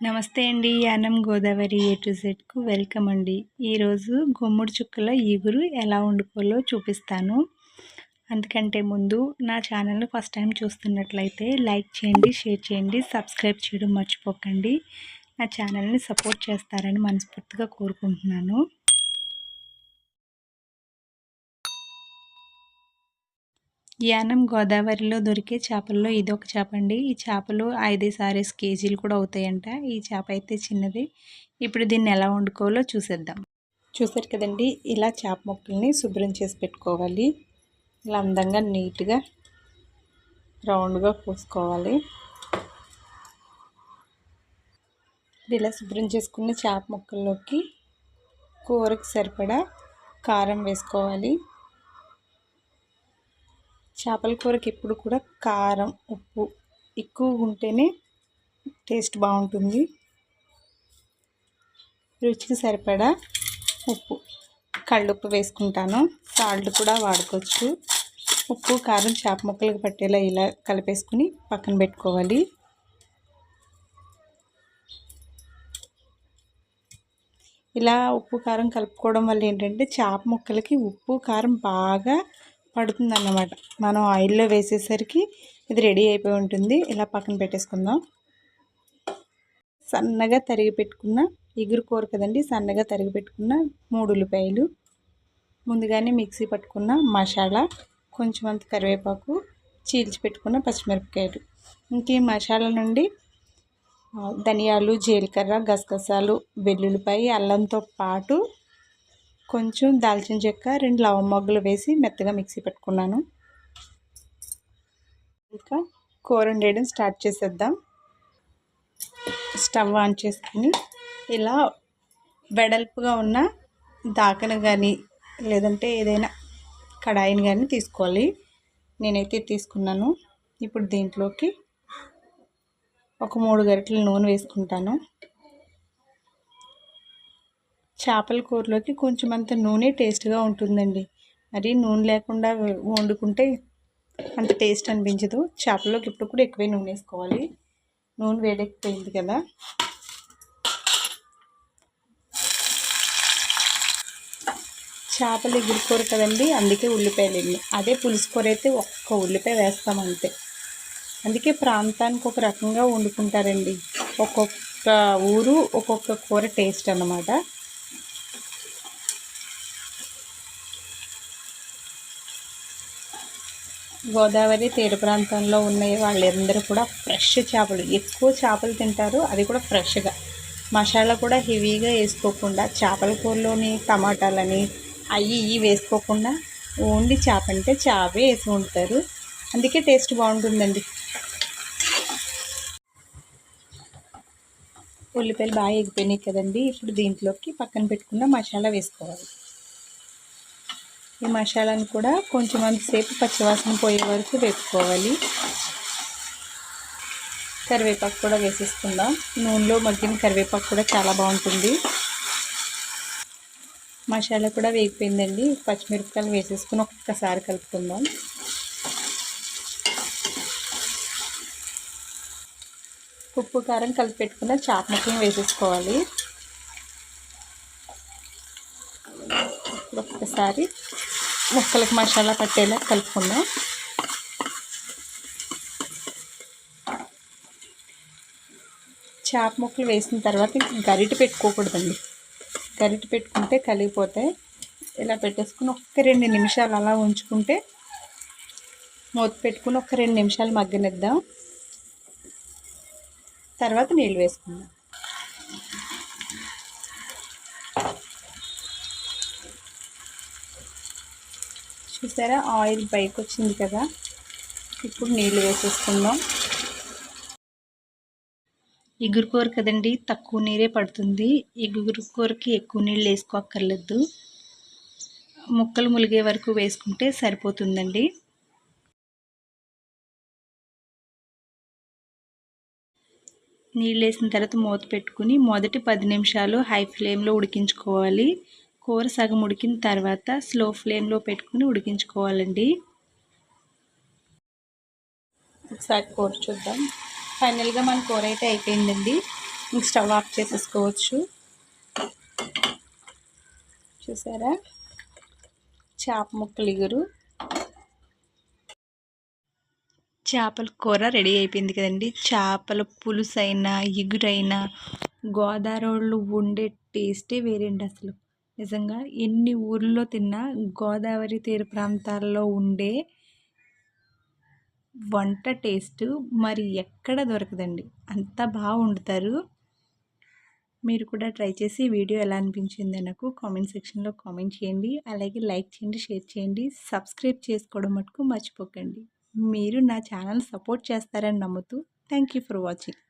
నమస్తే అండి. Yanam Godavari A to జెడ్కు వెల్కమ్ అండి. ఈరోజు గుమ్మడి చుక్కల ఈగురు ఎలా వండుకోవాలో చూపిస్తాను. అందుకంటే ముందు నా ఛానల్ని ఫస్ట్ టైం చూస్తున్నట్లయితే లైక్ చేయండి షేర్ చేయండి సబ్స్క్రైబ్ చేయడం మర్చిపోకండి. నా ఛానల్ని సపోర్ట్ చేస్తారని మనస్ఫూర్తిగా కోరుకుంటున్నాను. యానం గోదావరిలో దొరికే చేపల్లో ఇదొక చేప అండి ఈ చేపలు ఐదేసి సారేస్ కేజీలు కూడా అవుతాయంట. ఈ చేప అయితే చిన్నది. ఇప్పుడు దీన్ని ఎలా వండుకోవాలో చూసేద్దాం. చూసారు కదండి ఇలా చేప ముక్కల్ని శుభ్రం చేసి పెట్టుకోవాలి. ఇలా అందంగా నీట్గా రౌండ్గా కోసుకోవాలి. ఇలా శుభ్రం చేసుకున్న చేప ముక్కల్లోకి కూరకు సరిపడా కారం వేసుకోవాలి. చేపల కూరకి ఎప్పుడు కూడా కారం ఉప్పు ఎక్కువ ఉంటేనే టేస్ట్ బాగుంటుంది. రుచికి సరిపడా ఉప్పు. కళ్ళుప్పు వేసుకుంటాను. సాల్ట్ కూడా వాడుకోవచ్చు. ఉప్పు కారం చేప ముక్కలకు పట్టేలా ఇలా కలిపేసుకుని పక్కన పెట్టుకోవాలి. ఇలా ఉప్పు కారం కలుపుకోవడం వల్ల ఏంటంటే చేప ముక్కలకి ఉప్పు కారం బాగా పడుతుంది అన్నమాట మనం ఆయిల్లో వేసేసరికి ఇది రెడీ అయిపోయి ఉంటుంది. ఇలా పక్కన పెట్టేసుకుందాం. సన్నగా తరిగి పెట్టుకున్న ఎగురు కూర కదండి సన్నగా తరిగి పెట్టుకున్న మూడు ఉల్లిపాయలు ముందుగానే మిక్సీ పట్టుకున్న మసాలా కొంచెం అంత కరివేపాకు చీల్చి పెట్టుకున్న పచ్చిమిరపకాయలు. ఇంక ఈ మసాలా నుండి ధనియాలు జీలకర్ర గసగసాలు వెల్లుల్లిపాయ అల్లంతో పాటు కొంచెం దాల్చిన చెక్క రెండు లవం మొగ్గలు వేసి మెత్తగా మిక్సీ పెట్టుకున్నాను. ఇంకా కూర వండేయడం స్టార్ట్ చేసేద్దాం. స్టవ్ ఆన్ చేసుకుని ఇలా వెడల్పుగా ఉన్న దాకను కానీ లేదంటే ఏదైనా కడాయిని కానీ తీసుకోవాలి. నేనైతే తీసుకున్నాను. ఇప్పుడు దీంట్లోకి ఒక మూడు గరిటెల నూనె వేసుకుంటాను. చేపల కూరలోకి కొంచెం అంత నూనె టేస్ట్గా ఉంటుందండి. మరి నూనె లేకుండా వండుకుంటే అంత టేస్ట్ అనిపించదు. చేపల్లోకి ఇప్పుడు కూడా ఎక్కువే నూనె వేసుకోవాలి. నూనె వేడెక్కిపోయింది కదా. చేపలు ఎగురుకోర కదండి అందుకే ఉల్లిపాయలు వెళ్ళి అదే పులుసుకూర అయితే ఒక్క ఉల్లిపాయ వేస్తాం అంతే. అందుకే ప్రాంతానికి ఒక రకంగా వండుకుంటారండి. ఒక్కొక్క ఊరు ఒక్కొక్క కూర టేస్ట్ అన్నమాట. గోదావరి తీర ప్రాంతంలో ఉన్న వాళ్ళందరూ కూడా ఫ్రెష్ చేపలు. ఎక్కువ చేపలు తింటారు అది కూడా ఫ్రెష్గా మసాలా కూడా హెవీగా వేసుకోకుండా చేపల కూరలోని టమాటాలని అవి ఇవి వేసుకోకుండా ఓన్లీ చేప అంటే చేపే వేసి ఉంటారు అందుకే టేస్ట్ బాగుంటుందండి. ఉల్లిపాయలు బాగా ఎగిపోయినాయి కదండి ఇప్పుడు దీంట్లోకి పక్కన పెట్టుకున్న మసాలా వేసుకోవాలి. ఈ మసాలాను కూడా కొంచెం అంతసేపు పచ్చివాసన పోయే వరకు వేపుకోవాలి. కరివేపాకు కూడా వేసేసుకుందాం. నూనెలో మగ్గిన కరివేపాకు కూడా చాలా బాగుంటుంది. మసాలా కూడా వేగిపోయిందండి. పచ్చిమిరపకాయలు వేసేసుకుని ఒక్కసారి కలుపుకుందాం. ఉప్పు కారం కలిపి పెట్టుకున్న చాప ముక్కలను వేసేసుకోవాలి. ఒక్కసారి ముక్కలకు మసాలా పట్టేలా కలుపుకుందాం. చేప ముక్కలు వేసిన తర్వాత గరిటె పెట్టుకోకూడదండి. గరిట పెట్టుకుంటే కలిగిపోతాయి. ఇలా పెట్టేసుకుని ఒక్క రెండు నిమిషాలు అలా ఉంచుకుంటే మూత పెట్టుకుని ఒక రెండు నిమిషాలు మగ్గనిద్దాం. తర్వాత నీళ్ళు వేసుకుందాం. చూసారా? ఆయిల్ పైకి వచ్చింది కదా. ఇప్పుడు నీళ్ళు వేసేసుకుందాం. ఎగురు కూర కదండి తక్కువ నీరే పడుతుంది. ఎగురు కూరకి ఎక్కువ నీళ్ళు వేసుకోక్కర్లేదు. ముక్కలు ములిగే వరకు వేసుకుంటే సరిపోతుందండి. నీళ్ళు వేసిన తర్వాత మూత పెట్టుకుని మొదటి పది నిమిషాలు హై ఫ్లేమ్లో ఉడికించుకోవాలి. కూర సగం ఉడికిన తర్వాత స్లో ఫ్లేమ్లో పెట్టుకుని ఉడికించుకోవాలండి. ఒకసారి కూర చూద్దాం. ఫైనల్గా మన కూర అయితే అయిపోయిందండి. ఇంక స్టవ్ ఆఫ్ చేసేసుకోవచ్చు. చూసారా? చేప ముక్కలు ఇగురు చేపల కూర రెడీ అయిపోయింది కదండి. చేపల పులుసు అయినా ఇగురైనా గోదావరి ఉండే వండే టేస్టే వేరేండి అసలు. నిజంగా ఎన్ని ఊర్లో తిన్నా గోదావరి తీర ప్రాంతాల్లో ఉండే వంట టేస్ట్ మరి ఎక్కడ దొరకదండి. అంత బాగా వండుతారు. మీరు కూడా ట్రై చేసి వీడియో ఎలా అనిపించింది నాకు కామెంట్ సెక్షన్లో కామెంట్ చేయండి. అలాగే లైక్ చేయండి షేర్ చేయండి. సబ్స్క్రైబ్ చేసుకోవడం మటుకు మర్చిపోకండి. మీరు నా ఛానల్ సపోర్ట్ చేస్తారని నమ్ముతూ థ్యాంక్ యూ ఫర్ వాచింగ్.